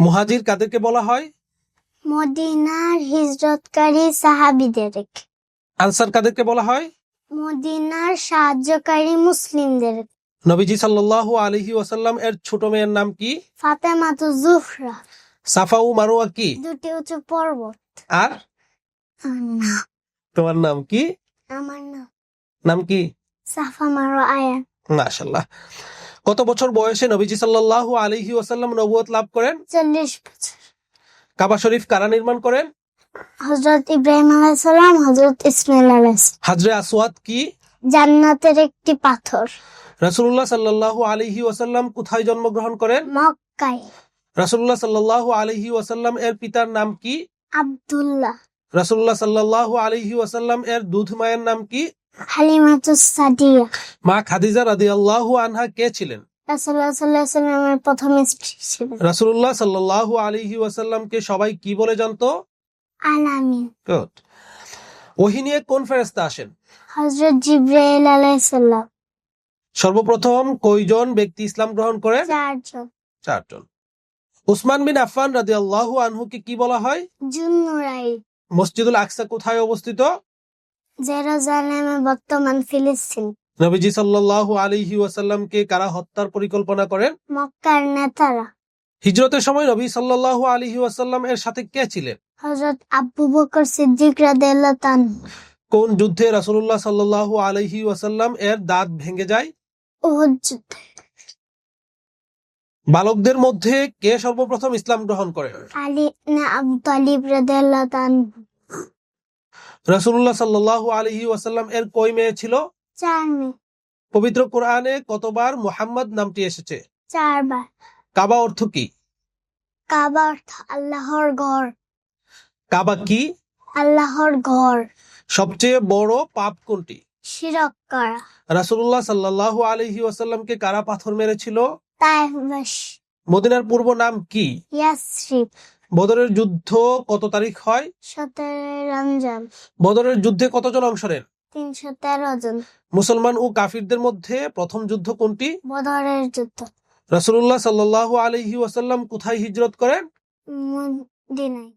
মুহাজির কাদেরকে বলা হয়? মদিনার হিজরতকারী সাহাবিদের আনসার কাদেরকে বলা হয়? মদিনার সাহায্যকারী মুসলিমদের। নবীজি সাল্লাল্লাহু আলাইহি ওয়াসাল্লাম এর ছোট মেয়ের নাম কি? ফাতেমাতু জুহরা। সাফা ও মারোয়া কি? দুটি উঁচু পর্বত। আর? তোমার নাম কি? আমার নাম নাম কি? সাফা মারো আয়া মাশাল্লাহ কত বছর বয়সে নবীজি সাল্লাল্লাহু আলাইহি ওয়াসাল্লাম নবুয়ত লাভ করেন? চল্লিশ বছর। কাবা শরীফ কারা নির্মাণ করেন? হজরত ইব্রাহিম আলাইসাল্লাম হজরত ইসমাইল আলাইসাল্লাম হাজরে আসওয়াদ কি? জান্নাতের একটি পাথর। রাসূলুল্লাহ সাল্লাল্লাহু আলাইহি ওয়াসাল্লাম কোথায় জন্মগ্রহণ করেন? মক্কায়। রাসূলুল্লাহ সাল্লাল্লাহু আলাইহি ওয়াসাল্লাম এর পিতার নাম কি? আব্দুল্লাহ। রাসূলুল্লাহ সাল্লাল্লাহু আলাইহি ওয়াসাল্লাম এর দুধ মায়ের নাম কি? মা খাদিজা রাদিয়াল্লাহু আনহা কে ছিলেন? রাসূলুল্লাহ সাল্লাল্লাহু আলাইহি প্রথম স্ত্রী ছিলেন। রাসূলুল্লাহ সাল্লাল্লাহু আলাইহি ওয়াসাল্লামকে সবাই কি বলে জানতো? আলামিন গুড ওহী নিয়ে কোন ফেরেশতা আসেন? জিব্রাইল সর্বপ্রথম কয়জন ব্যক্তি ইসলাম গ্রহণ করে? চারজন। চারজন। উসমান বিন আফফান রাদিয়াল্লাহু আনহুকে কি বলা হয়? জুন্নুরাই। মসজিদুল আকসা কোথায় অবস্থিত? জেরুজালেমে বর্তমান ফিলিস্তিন। নবীজি সাল্লাল্লাহু আলাইহি ওয়াসাল্লামকে কারা হত্যার পরিকল্পনা করেন? মক্কার নেতারা। হিজরতের সময় নবী সাল্লাল্লাহু আলাইহি ওয়াসাল্লাম এর সাথে কে ছিলেন? হজরত আব্বু বকর সিদ্দিক রাদিয়াল্লাহু তাআলা। কোন যুদ্ধে রাসূলুল্লাহ সাল্লাল্লাহু আলাইহি ওয়াসাল্লাম এর দাঁত ভেঙে যায়? উহুদ যুদ্ধে। বালকদের মধ্যে কে সর্বপ্রথম ইসলাম গ্রহণ করেন? আলী না আবু তালিব রাদিয়াল্লাহু তাআলা। রাসূলুল্লাহ সাল্লাল্লাহু আলাইহি ওয়াসাল্লাম এর কয় মেয়ে ছিল? পবিত্র কোরআনে কতবার মুহাম্মদ নামটি এসেছে? চারবার। কাবা অর্থ কি? কাবা অর্থ আল্লাহর ঘর। কাবা কি? আল্লাহর ঘর। সবচেয়ে বড় পাপ কোনটি? শিরক করা। রাসূলুল্লাহ সাল্লাল্লাহু আলাইহি ওয়াসাল্লামকে কারা পাথর মেরেছিল? মদিনার পূর্ব নাম কি? ইয়াসরিব বদরের যুদ্ধ কত তারিখ হয়? রমজান। বদরের যুদ্ধে কতজন অংশ নেন? তিনশো তেরো জন। মুসলমান ও কাফিরদের মধ্যে প্রথম যুদ্ধ কোনটি? বদরের যুদ্ধ। রাসূলুল্লাহ সাল্লাল্লাহু আলাইহি ওয়াসাল্লাম কোথায় হিজরত করেন? মদিনায়।